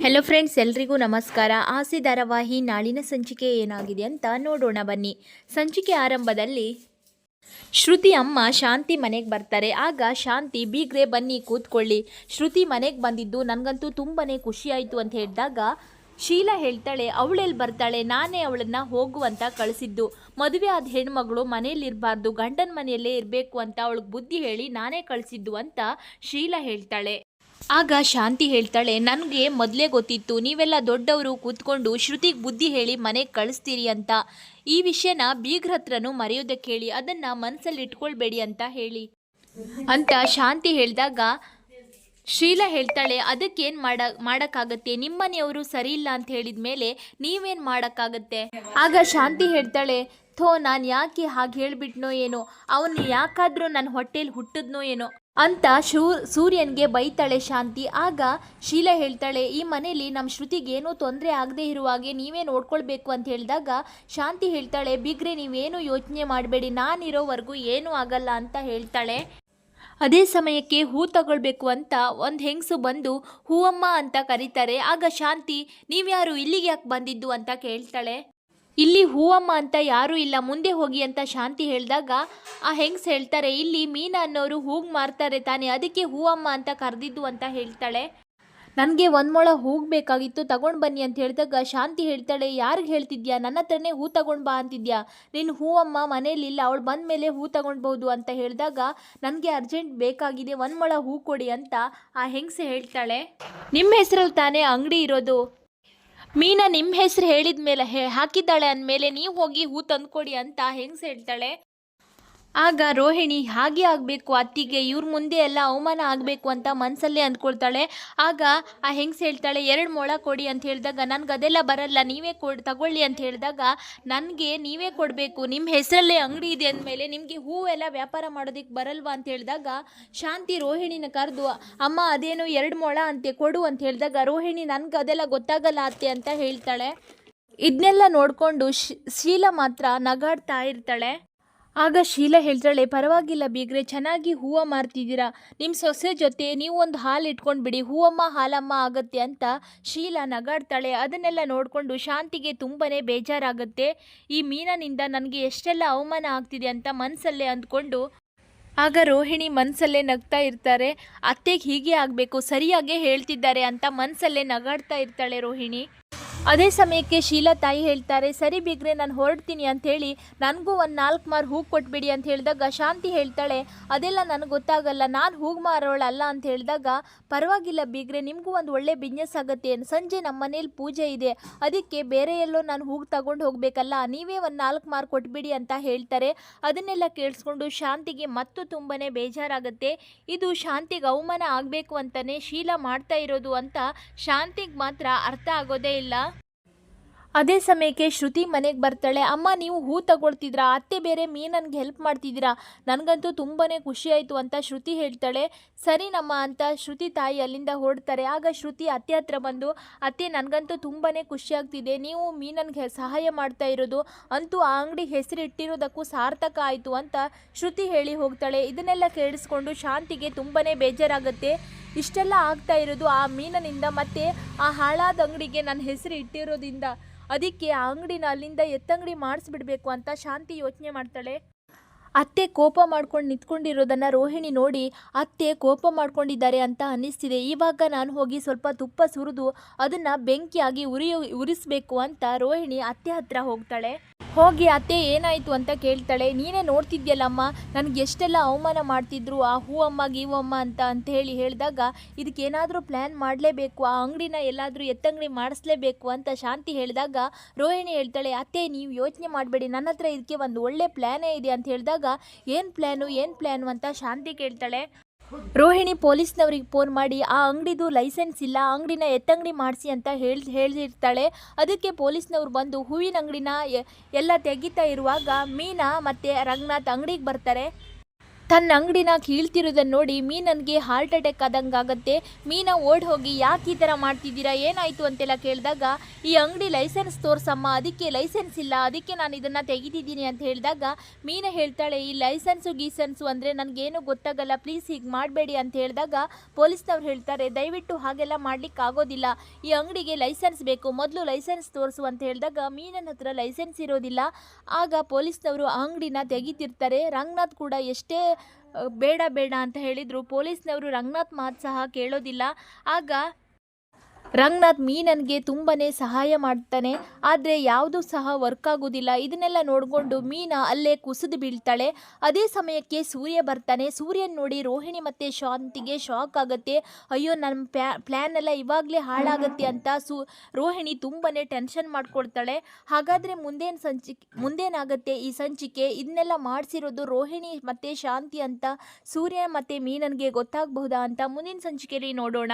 Hello friends ಎಲ್ರಿಗೂ ನಮಸ್ಕಾರ. ಆಸೆ ಧಾರಾವಾಹಿ ನಾಳಿನ ಸಂಚಿಕೆ ಏನಾಗಿದೆ ಅಂತ ನೋಡೋಣ ಬನ್ನಿ. ಸಂಚಿಕೆ ಆರಂಭದಲ್ಲಿ ಶ್ರುತಿ ಅಮ್ಮ ಶಾಂತಿ ಮನೆಗೆ ಬರ್ತಾರೆ. ಆಗ ಶಾಂತಿ ಬೀಗ್ರೆ ಬನ್ನಿ ಕೂತ್ಕೊಳ್ಳಿ. ಶ್ರುತಿ ಮನೆಗೆ ಬಂದಿದ್ದು ನನಗಂತೂ ತುಂಬಾ ಖುಷಿಯಾಯಿತು ಅಂತ ಹೇಳಿದಾಗ ಶೀಲಾ ಹೇಳ್ತಾಳೆ ಅವಳೆಲ್ಲಿ ಬರ್ತಾಳೆ, ನಾನೇ ಅವಳನ್ನ ಹೋಗುವಂತ ಕಳಿಸಿದ್ದು. ಮದುವೆ ಆದ ಹೆಣ್ಮಗಳು ಮನೆಯಲ್ಲಿರಬಾರ್ದು ಗಂಡನ ಮನೆಯಲ್ಲೇ ಇರಬೇಕು ಅಂತ ಅವಳಿಗೆ ಬುದ್ಧಿ ಹೇಳಿ ನಾನೇ ಕಳಿಸಿದ್ದು ಅಂತ ಶೀಲಾ ಹೇಳ್ತಾಳೆ. ಆಗ ಶಾಂತಿ ಹೇಳ್ತಾಳೆ, ನನಗೆ ಮೊದಲೇ ಗೊತ್ತಿತ್ತು, ನೀವೆಲ್ಲ ದೊಡ್ಡವರು ಕೂತ್ಕೊಂಡು ಶ್ರುತಿಗೆ ಬುದ್ಧಿ ಹೇಳಿ ಮನೆಗೆ ಕಳಿಸ್ತೀರಿ ಅಂತ. ಈ ವಿಷಯನ ಬೀಗ್ರ ಹತ್ರನೂ ಮರೆಯೋದಕ್ಕೆ ಹೇಳಿ ಅದನ್ನು ಮನಸ್ಸಲ್ಲಿ ಇಟ್ಕೊಳ್ಬೇಡಿ ಅಂತ ಹೇಳಿ. ಅಂತ ಶಾಂತಿ ಹೇಳಿದಾಗ ಶೀಲಾ ಹೇಳ್ತಾಳೆ, ಅದಕ್ಕೇನು ಮಾಡ, ಮಾಡೋಕ್ಕಾಗತ್ತೆ? ನಿಮ್ಮನೆಯವರು ಸರಿ ಇಲ್ಲ ಅಂತ ಹೇಳಿದ ಮೇಲೆ ನೀವೇನು ಮಾಡೋಕ್ಕಾಗತ್ತೆ? ಆಗ ಶಾಂತಿ ಹೇಳ್ತಾಳೆ, ಥೋ, ನಾನು ಯಾಕೆ ಹಾಗೆ ಹೇಳಿಬಿಟ್ನೋ ಏನೋ? ಅವನು ಯಾಕಾದರೂ ನನ್ನ ಹೊಟ್ಟೆಲಿ ಹುಟ್ಟಿದ್ನೋ ಏನೋ? ಅಂತ ಶೂ, ಸೂರ್ಯನ್ಗೆ ಬೈತಾಳೆ ಶಾಂತಿ. ಆಗ ಶೀಲಾ ಹೇಳ್ತಾಳೆ, ಈ ಮನೇಲಿ ನಮ್ಮ ಶ್ರುತಿಗೆ ಏನೂ ತೊಂದರೆ ಆಗದೆ ಇರುವಾಗೆ ನೀವೇ ನೋಡ್ಕೊಳ್ಬೇಕು ಅಂತ ಹೇಳಿದಾಗ ಶಾಂತಿ ಹೇಳ್ತಾಳೆ, ಬಿಗ್ರೆ, ನೀವೇನು ಯೋಚನೆ ಮಾಡಬೇಡಿ. ನಾನಿರೋವರೆಗೂ ಏನೂ ಆಗಲ್ಲ ಅಂತ ಹೇಳ್ತಾಳೆ. ಅದೇ ಸಮಯಕ್ಕೆ ಹೂ ತಗೊಳ್ಬೇಕು ಅಂತ ಒಂದು ಹೆಂಗಸು ಬಂದು ಹೂವಮ್ಮ ಅಂತ ಕರೀತಾರೆ. ಆಗ ಶಾಂತಿ, ನೀವ್ಯಾರು ಇಲ್ಲಿಗೆ ಯಾಕೆ ಬಂದಿದ್ದು? ಅಂತ ಕೇಳ್ತಾಳೆ. ಇಲ್ಲಿ ಹೂವಮ್ಮ ಅಂತ ಯಾರೂ ಇಲ್ಲ, ಮುಂದೆ ಹೋಗಿ ಅಂತ ಶಾಂತಿ ಹೇಳಿದಾಗ, ಆ ಹೆಂಗ್ಸ್ ಹೇಳ್ತಾರೆ, ಇಲ್ಲಿ ಮೀನಾ ಅನ್ನೋರು ಹೂಗ್ ಮಾರ್ತಾರೆ ತಾನೇ, ಅದಕ್ಕೆ ಹೂವಮ್ಮ ಅಂತ ಕರೆದಿದ್ದು ಅಂತ ಹೇಳ್ತಾಳೆ. ನನಗೆ ಒಂದು ಮೊಳ ಬೇಕಾಗಿತ್ತು, ತಗೊಂಡು ಬನ್ನಿ ಅಂತ ಹೇಳಿದಾಗ ಶಾಂತಿ ಹೇಳ್ತಾಳೆ, ಯಾರಿಗೆ ಹೇಳ್ತಿದ್ಯಾ? ನನ್ನ ಹತ್ರನೇ ಹೂ ತಗೊಂಡು ಬಾ ಅಂತಿದ್ಯಾ? ನೀನು ಹೂವಮ್ಮ ಮನೇಲಿಲ್ಲ ಅವಳು ಬಂದ ಮೇಲೆ ಹೂ ತಗೊಳ್ಬೋದು ಅಂತ ಹೇಳಿದಾಗ, ನನಗೆ ಅರ್ಜೆಂಟ್ ಬೇಕಾಗಿದೆ ಒಂದು ಮೊಳ ಹೂ ಕೊಡಿ ಅಂತ ಆ ಹೆಂಗಸೆ ಹೇಳ್ತಾಳೆ. ನಿಮ್ಮ ಹೆಸರಲ್ಲಿ ತಾನೇ ಅಂಗಡಿ ಇರೋದು? ಮೀನಾ ನಿಮ್ಮ ಹೆಸರು ಹೇಳಿದ ಮೇಲೆ ಹೇ, ಹಾಕಿದ್ದಾಳೆ ಅಂದಮೇಲೆ ನೀವು ಹೋಗಿ ಹೂ ತಂದ್ಕೊಡಿ ಅಂತ ಹೆಂಗ್ಸ್ ಹೇಳ್ತಾಳೆ? ಆಗ ರೋಹಿಣಿ ಹಾಗೆ ಆಗಬೇಕು, ಅತ್ತಿಗೆ ಇವ್ರ ಮುಂದೆ ಎಲ್ಲ ಅವಮಾನ ಆಗಬೇಕು ಅಂತ ಮನಸ್ಸಲ್ಲೇ ಅಂದ್ಕೊಳ್ತಾಳೆ. ಆಗ ಆ ಹೆಂಗ್ಸ್ ಹೇಳ್ತಾಳೆ, ಎರಡು ಮೊಳ ಕೊಡಿ ಅಂತ ಹೇಳಿದಾಗ, ನನಗೆ ಅದೆಲ್ಲ ಬರಲ್ಲ, ನೀವೇ ಕೊಡ್, ತಗೊಳ್ಳಿ ಅಂತ ಹೇಳಿದಾಗ, ನನಗೆ ನೀವೇ ಕೊಡಬೇಕು ನಿಮ್ಮ ಹೆಸರಲ್ಲೇ ಅಂಗಡಿ ಇದೆ ಅಂದಮೇಲೆ ನಿಮಗೆ ಹೂವೆಲ್ಲ ವ್ಯಾಪಾರ ಮಾಡೋದಕ್ಕೆ ಬರಲ್ವಾ ಅಂತ ಹೇಳಿದಾಗ, ಶಾಂತಿ ರೋಹಿಣಿನ ಕರೆದು, ಅಮ್ಮ, ಅದೇನು ಎರಡು ಮೊಳ ಅಂತೆ, ಕೊಡು ಅಂತ ಹೇಳಿದಾಗ, ರೋಹಿಣಿ, ನನಗೆ ಅದೆಲ್ಲ ಗೊತ್ತಾಗಲ್ಲ ಅತ್ತೆ ಅಂತ ಹೇಳ್ತಾಳೆ. ಇದನ್ನೆಲ್ಲ ನೋಡಿಕೊಂಡು ಶೀಲ ಮಾತ್ರ ನಗಾಡ್ತಾ ಇರ್ತಾಳೆ. ಆಗ ಶೀಲಾ ಹೇಳ್ತಾಳೆ, ಪರವಾಗಿಲ್ಲ ಬೀಗ್ರೆ, ಚೆನ್ನಾಗಿ ಹೂವು ಮಾರ್ತಿದ್ದೀರಾ. ನಿಮ್ಮ ಸೊಸೆ ಜೊತೆ ನೀವು ಒಂದು ಹಾಲು ಇಟ್ಕೊಂಡು ಬಿಡಿ ಹೂವಮ್ಮ, ಹಾಲಮ್ಮ ಆಗತ್ತೆ ಅಂತ ಶೀಲಾ ನಗಾಡ್ತಾಳೆ. ಅದನ್ನೆಲ್ಲ ನೋಡಿಕೊಂಡು ಶಾಂತಿಗೆ ತುಂಬಾ ಬೇಜಾರಾಗುತ್ತೆ. ಈ ಮೀನನಿಂದ ನನಗೆ ಎಷ್ಟೆಲ್ಲ ಅವಮಾನ ಆಗ್ತಿದೆ ಅಂತ ಮನಸ್ಸಲ್ಲೇ ಅಂದ್ಕೊಂಡು ಆಗ ರೋಹಿಣಿ ಮನಸ್ಸಲ್ಲೇ ನಗ್ತಾ ಇರ್ತಾರೆ. ಅತ್ತೆಗೆ ಹೀಗೆ ಆಗಬೇಕು, ಸರಿಯಾಗೇ ಹೇಳ್ತಿದ್ದಾರೆ ಅಂತ ಮನಸ್ಸಲ್ಲೇ ನಗಾಡ್ತಾ ಇರ್ತಾಳೆ ರೋಹಿಣಿ. ಅದೇ ಸಮಯಕ್ಕೆ ಶೀಲಾ ತಾಯಿ ಹೇಳ್ತಾರೆ, ಸರಿ ಬಿಗ್ರೆ, ನಾನು ಹೊರಡ್ತೀನಿ ಅಂತ ಹೇಳಿ ನನಗೂ ಒಂದು ನಾಲ್ಕು ಮಾರು ಹೂ ಕೊಟ್ಬಿಡಿ ಅಂತ ಹೇಳಿದಾಗ ಶಾಂತಿ ಹೇಳ್ತಾಳೆ, ಅದೆಲ್ಲ ನನಗೆ ಗೊತ್ತಾಗಲ್ಲ, ನಾನು ಹೂ ಮಾರೋಳಲ್ಲ ಅಂತ ಹೇಳಿದಾಗ ಪರವಾಗಿಲ್ಲ ಬಿಗ್ರೆ, ನಿಮಗೂ ಒಂದು ಒಳ್ಳೆ ಬಿಸ್ನೆಸ್ ಆಗುತ್ತೆ, ಸಂಜೆ ನಮ್ಮ ಮನೇಲಿ ಪೂಜೆ ಇದೆ, ಅದಕ್ಕೆ ಬೇರೆ ಎಲ್ಲೋ ನಾನು ಹೂವು ತಗೊಂಡು ಹೋಗಬೇಕಲ್ಲ, ನೀವೇ ಒಂದು ನಾಲ್ಕು ಮಾರು ಕೊಟ್ಬಿಡಿ ಅಂತ ಹೇಳ್ತಾರೆ, ಅದನ್ನೆಲ್ಲ ಕೇಳಿಸ್ಕೊಂಡು ಶಾಂತಿಗೆ ಮತ್ತು ತುಂಬಾ ಬೇಜಾರಾಗುತ್ತೆ, ಇದು ಶಾಂತಿಗೆ ಅವಮಾನ ಆಗಬೇಕು ಅಂತಲೇ ಶೀಲಾ ಮಾಡ್ತಾ ಇರೋದು ಅಂತ ಶಾಂತಿಗೆ ಮಾತ್ರ ಅರ್ಥ ಆಗೋದೇ ಇಲ್ಲ. ಅದೇ ಸಮಯಕ್ಕೆ ಶ್ರುತಿ ಮನೆಗೆ ಬರ್ತಾಳೆ, ಅಮ್ಮ, ನೀವು ಹೂ ತಗೊಳ್ತಿದ್ರಾ? ಅತ್ತೆ ಬೇರೆ ಮೀನನ್ಗೆ ಹೆಲ್ಪ್ ಮಾಡ್ತಿದ್ದೀರಾ? ನನಗಂತೂ ತುಂಬಾ ಖುಷಿ ಆಯಿತು, ಅಂತ ಶ್ರುತಿ ಹೇಳ್ತಾಳೆ. ಸರಿನಮ್ಮ ಅಂತ ಶ್ರುತಿ ತಾಯಿ ಅಲ್ಲಿಂದ ಹೊರಡ್ತಾರೆ. ಆಗ ಶ್ರುತಿ ಅತ್ತೆ ಹತ್ರ ಬಂದು, ಅತ್ತೆ, ನನಗಂತೂ ತುಂಬಾ ಖುಷಿ ಆಗ್ತಿದೆ. ನೀವು ಮೀನನ್ಗೆ ಸಹಾಯ ಮಾಡ್ತಾ ಇರೋದು ಅಂತೂ ಆ ಅಂಗಡಿ ಹೆಸರು ಇಟ್ಟಿರೋದಕ್ಕೂ ಸಾರ್ಥಕ ಆಯಿತು, ಅಂತ ಶ್ರುತಿ ಹೇಳಿ ಹೋಗ್ತಾಳೆ. ಇದನ್ನೆಲ್ಲ ಕೇಳಿಸ್ಕೊಂಡು ಶಾಂತಿಗೆ ತುಂಬಾ ಬೇಜಾರಾಗುತ್ತೆ. ಇಷ್ಟೆಲ್ಲ ಆಗ್ತಾ ಇರೋದು ಆ ಮೀನನಿಂದ ಮತ್ತು ಆ ಹಾಳಾದ ಅಂಗಡಿಗೆ ನನ್ನ ಹೆಸರು ಇಟ್ಟಿರೋದ್ರಿಂದ ಅದಕ್ಕೆ ಆ ಅಂಗಡಿನ ಅಲ್ಲಿಂದ ಎತ್ತಂಗಡಿ ಮಾಡಿಸ್ಬಿಡ್ಬೇಕು ಅಂತ ಶಾಂತಿ ಯೋಚನೆ ಮಾಡ್ತಾಳೆ. ಅತ್ತೆ ಕೋಪ ಮಾಡ್ಕೊಂಡು ನಿಂತ್ಕೊಂಡಿರೋದನ್ನು ರೋಹಿಣಿ ನೋಡಿ ಅತ್ತೆ ಕೋಪ ಮಾಡ್ಕೊಂಡಿದ್ದಾರೆ ಅಂತ ಅನ್ನಿಸ್ತಿದೆ. ಇವಾಗ ನಾನು ಹೋಗಿ ಸ್ವಲ್ಪ ತುಪ್ಪ ಸುರಿದು ಅದನ್ನು ಬೆಂಕಿಯಾಗಿ ಉರಿಯೋ ಉರಿಸ್ಬೇಕು ಅಂತ ರೋಹಿಣಿ ಅತ್ತೆ ಹತ್ರ ಹೋಗ್ತಾಳೆ. ಹೋಗಿ ಅತ್ತೆ ಏನಾಯಿತು ಅಂತ ಕೇಳ್ತಾಳೆ. ನೀನೇ ನೋಡ್ತಿದ್ಯಲ್ಲಮ್ಮ, ನನಗೆ ಎಷ್ಟೆಲ್ಲ ಅವಮಾನ ಮಾಡ್ತಿದ್ರು, ಆ ಹೂವಮ್ಮ ಗೀವಮ್ಮ ಅಂತ ಅಂತ ಹೇಳಿ ಹೇಳಿದಾಗ ಇದಕ್ಕೇನಾದರೂ ಪ್ಲ್ಯಾನ್ ಮಾಡಲೇಬೇಕು, ಆ ಅಂಗಡಿನ ಎಲ್ಲಾದರೂ ಎತ್ತಂಗಡಿ ಮಾಡಿಸ್ಲೇಬೇಕು ಅಂತ ಶಾಂತಿ ಹೇಳಿದಾಗ ರೋಹಿಣಿ ಹೇಳ್ತಾಳೆ, ಅತ್ತೆ, ನೀವು ಯೋಚನೆ ಮಾಡಬೇಡಿ ನನ್ನ ಹತ್ರ ಇದಕ್ಕೆ ಒಂದು ಒಳ್ಳೆ ಪ್ಲ್ಯಾನೇ ಇದೆ ಅಂತ ಹೇಳಿದಾಗ ಏನು ಪ್ಲ್ಯಾನು ಏನು ಪ್ಲ್ಯಾನು ಅಂತ ಶಾಂತಿ ಕೇಳ್ತಾಳೆ. ರೋಹಿಣಿ ಪೊಲೀಸ್ನವ್ರಿಗೆ ಫೋನ್ ಮಾಡಿ, ಆ ಅಂಗಡಿದು ಲೈಸೆನ್ಸ್ ಇಲ್ಲ ಅಂಗಡಿನ ಎತ್ತಂಗಡಿ ಮಾಡಿಸಿ ಅಂತ ಹೇಳಿ ಹೇಳಿರ್ತಾಳೆ ಅದಕ್ಕೆ ಪೊಲೀಸ್ನವ್ರು ಬಂದು ಹೂವಿನ ಅಂಗಡಿನ ಎಲ್ಲ ತೆಗಿತಾ ಇರುವಾಗ ಮೀನಾ ಮತ್ತು ರಂಗನಾಥ್ ಅಂಗಡಿಗೆ ಬರ್ತಾರೆ. ತನ್ನ ಅಂಗಡಿನ ಕೀಳ್ತಿರೋದನ್ನ ನೋಡಿ ಮೀನನ್ಗೆ ಹಾರ್ಟ್ ಅಟ್ಯಾಕ್ ಆದಂಗೆ ಆಗುತ್ತೆ ಮೀನ ಓಡ್ ಹೋಗಿ ಯಾಕೆ ಈ ಥರ ಮಾಡ್ತಿದ್ದೀರಾ? ಏನಾಯಿತು ಅಂತೆಲ್ಲ ಕೇಳಿದಾಗ, ಈ ಅಂಗಡಿ ಲೈಸೆನ್ಸ್ ತೋರ್ಸಮ್ಮ, ಅದಕ್ಕೆ ಲೈಸೆನ್ಸ್ ಇಲ್ಲ, ಅದಕ್ಕೆ ನಾನು ಇದನ್ನು ತೆಗಿತಿದ್ದೀನಿ ಅಂತ ಹೇಳಿದಾಗ, ಮೀನ ಹೇಳ್ತಾಳೆ, ಈ ಲೈಸೆನ್ಸು ಗೀಸೆನ್ಸು ಅಂದರೆ ನನಗೇನು ಗೊತ್ತಾಗಲ್ಲ ಪ್ಲೀಸ್ ಹೀಗೆ ಮಾಡಬೇಡಿ ಅಂತ ಹೇಳಿದಾಗ ಪೊಲೀಸ್ನವ್ರು ಹೇಳ್ತಾರೆ, ದಯವಿಟ್ಟು ಹಾಗೆಲ್ಲ ಮಾಡ್ಲಿಕ್ಕೆ ಆಗೋದಿಲ್ಲ. ಈ ಅಂಗಡಿಗೆ ಲೈಸೆನ್ಸ್ ಬೇಕು, ಮೊದಲು ಲೈಸೆನ್ಸ್ ತೋರಿಸು ಅಂತ ಹೇಳಿದಾಗ ಮೀನನ ಹತ್ರ ಲೈಸೆನ್ಸ್ ಇರೋದಿಲ್ಲ. ಆಗ ಪೊಲೀಸ್ನವರು ಅಂಗಡಿನ ತೆಗಿತಿರ್ತಾರೆ. ರಂಗನಾಥ್ ಕೂಡ ಎಷ್ಟೇ ಬೇಡ ಬೇಡ ಅಂತ ಹೇಳಿದ್ರು. ಪೊಲೀಸ್ನವರು ರಂಗನಾಥ್ ಮಾತು ಸಹ ಕೇಳೋದಿಲ್ಲ. ಆಗ ರಂಗನಾಥ್ ಮೀನನ್ಗೆ ತುಂಬನೇ ಸಹಾಯ ಮಾಡ್ತಾನೆ, ಆದರೆ ಯಾವುದೂ ಸಹ ವರ್ಕ್ ಆಗೋದಿಲ್ಲ. ಇದನ್ನೆಲ್ಲ ನೋಡಿಕೊಂಡು ಮೀನ ಅಲ್ಲೇ ಕುಸಿದು ಬೀಳ್ತಾಳೆ. ಅದೇ ಸಮಯಕ್ಕೆ ಸೂರ್ಯ ಬರ್ತಾನೆ. ಸೂರ್ಯನ ನೋಡಿ ರೋಹಿಣಿ ಮತ್ತು ಶಾಂತಿಗೆ ಶಾಕ್ ಆಗುತ್ತೆ. ಅಯ್ಯೋ ನನ್ನ ಪ್ಲ್ಯಾನ್ ಎಲ್ಲ ಇವಾಗಲೇ ಹಾಳಾಗುತ್ತೆ ಅಂತ ಸು, ರೋಹಿಣಿ ತುಂಬನೇ ಟೆನ್ಷನ್ ಮಾಡ್ಕೊಳ್ತಾಳೆ. ಹಾಗಾದರೆ ಮುಂದೇನು ಸಂಚಿಕೆ, ಮುಂದೇನಾಗುತ್ತೆ ಈ ಸಂಚಿಕೆ? ಇದನ್ನೆಲ್ಲ ಮಾಡಿಸಿರೋದು ರೋಹಿಣಿ ಮತ್ತು ಶಾಂತಿ ಅಂತ ಸೂರ್ಯ ಮತ್ತು ಮೀನನ್ಗೆ ಗೊತ್ತಾಗಬಹುದಾ ಅಂತ ಮುಂದಿನ ಸಂಚಿಕೆಯಲ್ಲಿ ನೋಡೋಣ.